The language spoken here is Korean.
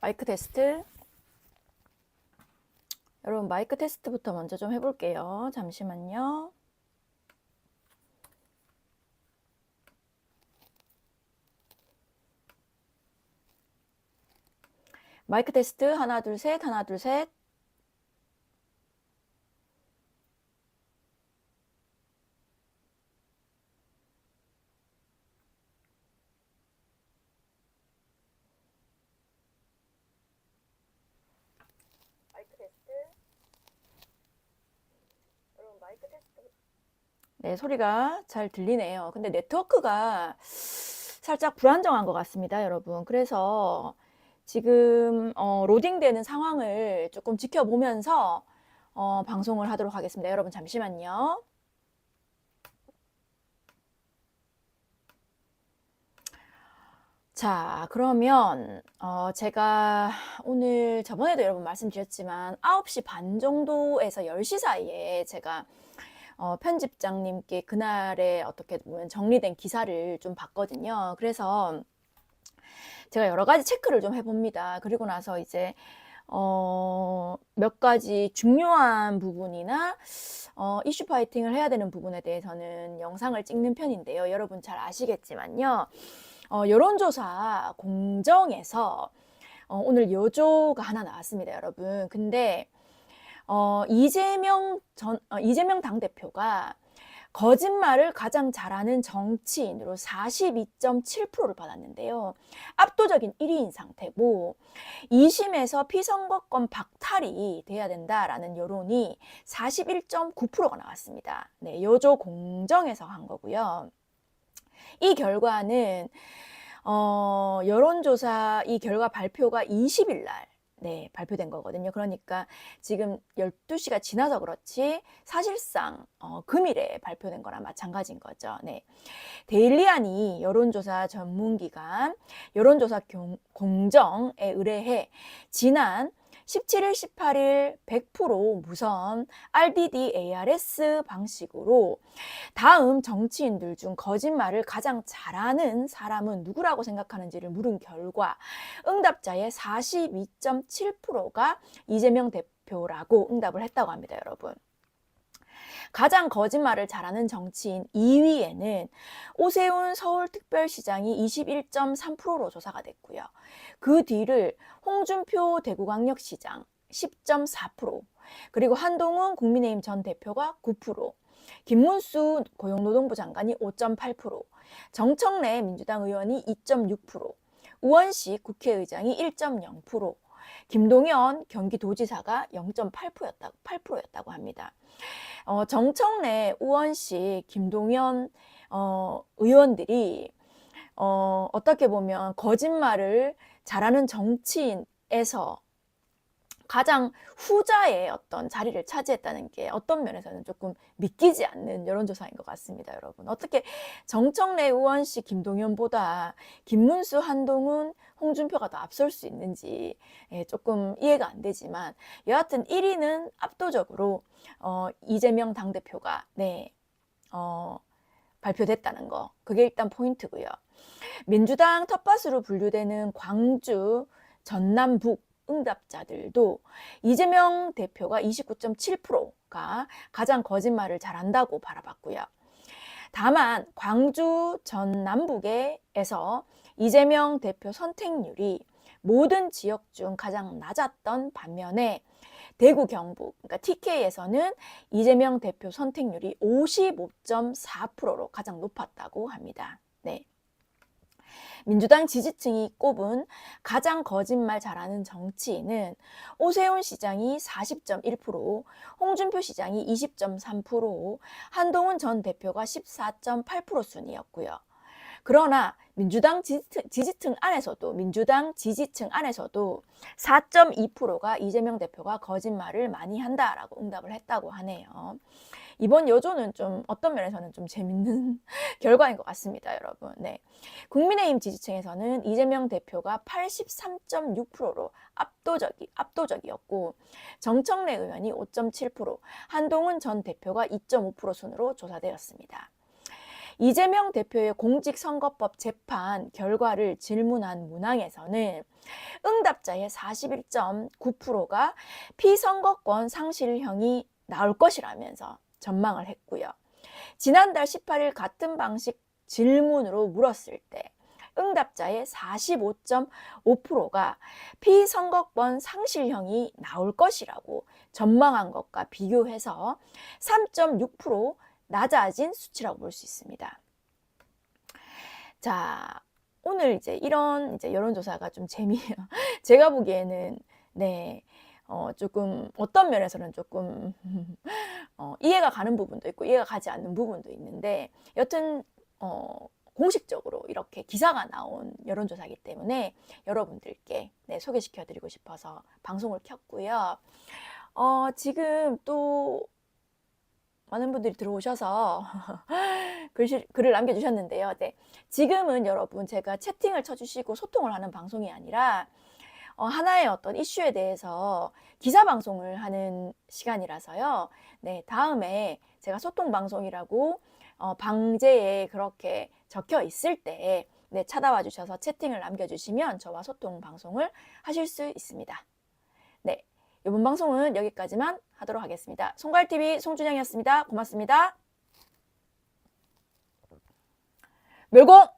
마이크 테스트. 여러분 마이크 테스트부터 먼저 좀 해볼게요. 잠시만요. 마이크 테스트 하나 둘 셋 하나 둘 셋. 마이크 테스트. 여러분 마이크 테스트. 네, 소리가 잘 들리네요. 근데 네트워크가 살짝 불안정한 것 같습니다, 여러분. 그래서 지금 어, 로딩되는 상황을 조금 지켜보면서 어, 방송을 하도록 하겠습니다. 여러분 잠시만요. 자, 그러면 어, 제가 오늘 저번에도 여러분 말씀드렸지만 9시 반 정도에서 10시 사이에 제가 어, 편집장님께 그날에 어떻게 보면 정리된 기사를 좀 봤거든요. 그래서 제가 여러 가지 체크를 좀 해봅니다. 그리고 나서 이제 어, 몇 가지 중요한 부분이나 어, 이슈 파이팅을 해야 되는 부분에 대해서는 영상을 찍는 편인데요. 여러분 잘 아시겠지만요. 어, 여론조사 공정에서 어, 오늘 여조가 하나 나왔습니다, 여러분. 근데 어, 이재명 전 어, 이재명 당 대표가 거짓말을 가장 잘하는 정치인으로 42.7%를 받았는데요. 압도적인 1위인 상태고 2심에서 피선거권 박탈이 돼야 된다라는 여론이 41.9%가 나왔습니다. 네, 여조 공정에서 한 거고요. 이 결과는 어, 여론조사 이 결과 발표가 20일 날 네, 발표된 거거든요. 그러니까 지금 12시가 지나서 그렇지 사실상 어, 금일에 발표된 거랑 마찬가지인 거죠. 네. 데일리안이 여론조사 전문기관 여론조사 경, 공정에 의뢰해 지난 17일, 18일 100% 무선 RDD ARS 방식으로 다음 정치인들 중 거짓말을 가장 잘하는 사람은 누구라고 생각하는지를 물은 결과 응답자의 42.7%가 이재명 대표라고 응답을 했다고 합니다, 여러분. 가장 거짓말을 잘하는 정치인 2위에는 오세훈 서울특별시장이 21.3%로 조사가 됐고요. 그 뒤를 홍준표 대구광역시장 10.4%, 그리고 한동훈 국민의힘 전 대표가 9%, 김문수 고용노동부 장관이 5.8%, 정청래 민주당 의원이 2.6%, 우원식 국회의장이 1.0%, 김동연 경기도지사가 0.8%였다고 8%였다고 합니다. 어, 정청래, 우원식, 김동연 어, 의원들이 어, 어떻게 보면 거짓말을 잘하는 정치인에서 가장 후자의 어떤 자리를 차지했다는 게 어떤 면에서는 조금 믿기지 않는 여론조사인 것 같습니다, 여러분. 어떻게 정청래 의원씨 김동연보다 김문수, 한동훈, 홍준표가 더 앞설 수 있는지 예, 조금 이해가 안 되지만 여하튼 1위는 압도적으로 어, 이재명 당대표가 네, 어, 발표됐다는 거. 그게 일단 포인트고요. 민주당 텃밭으로 분류되는 광주, 전남북 응답자들도 이재명 대표가 29.7%가 가장 거짓말을 잘한다고 바라봤고요. 다만 광주 전 남북에서 이재명 대표 선택률이 모든 지역 중 가장 낮았던 반면에 대구 경북 그러니까 TK에서는 이재명 대표 선택률이 55.4%로 가장 높았다고 합니다. 네. 민주당 지지층이 꼽은 가장 거짓말 잘하는 정치인은 오세훈 시장이 40.1%, 홍준표 시장이 20.3%, 한동훈 전 대표가 14.8% 순이었고요. 그러나 민주당 지지층, 지지층 안에서도 민주당 지지층 안에서도 4.2%가 이재명 대표가 거짓말을 많이 한다라고 응답을 했다고 하네요. 이번 여조는 좀 어떤 면에서는 좀 재밌는 결과인 것 같습니다, 여러분. 네. 국민의힘 지지층에서는 이재명 대표가 83.6%로 압도적이, 압도적이었고, 정청래 의원이 5.7%, 한동훈 전 대표가 2.5% 순으로 조사되었습니다. 이재명 대표의 공직선거법 재판 결과를 질문한 문항에서는 응답자의 41.9%가 피선거권 상실형이 나올 것이라면서 전망을 했고요. 지난달 18일 같은 방식 질문으로 물었을 때 응답자의 45.5%가 피선거권 상실형이 나올 것이라고 전망한 것과 비교해서 3.6% 낮아진 수치라고 볼 수 있습니다. 자, 오늘 이제 이런 이제 여론조사가 좀 재미해요. 제가 보기에는 네, 어, 조금 어떤 면에서는 조금 어, 이해가 가는 부분도 있고 이해가 가지 않는 부분도 있는데 여튼 어, 공식적으로 이렇게 기사가 나온 여론조사이기 때문에 여러분들께 네, 소개시켜드리고 싶어서 방송을 켰고요. 어, 지금 또 많은 분들이 들어오셔서 글실, 글을 남겨주셨는데요. 네, 지금은 여러분 제가 채팅을 쳐주시고 소통을 하는 방송이 아니라 어, 하나의 어떤 이슈에 대해서 기사 방송을 하는 시간이라서요. 네, 다음에 제가 소통 방송이라고 어, 방제에 그렇게 적혀 있을 때 네, 찾아와 주셔서 채팅을 남겨주시면 저와 소통 방송을 하실 수 있습니다. 네, 이번 방송은 여기까지만 하도록 하겠습니다. 송갈TV 송준영이었습니다. 고맙습니다. 멸공!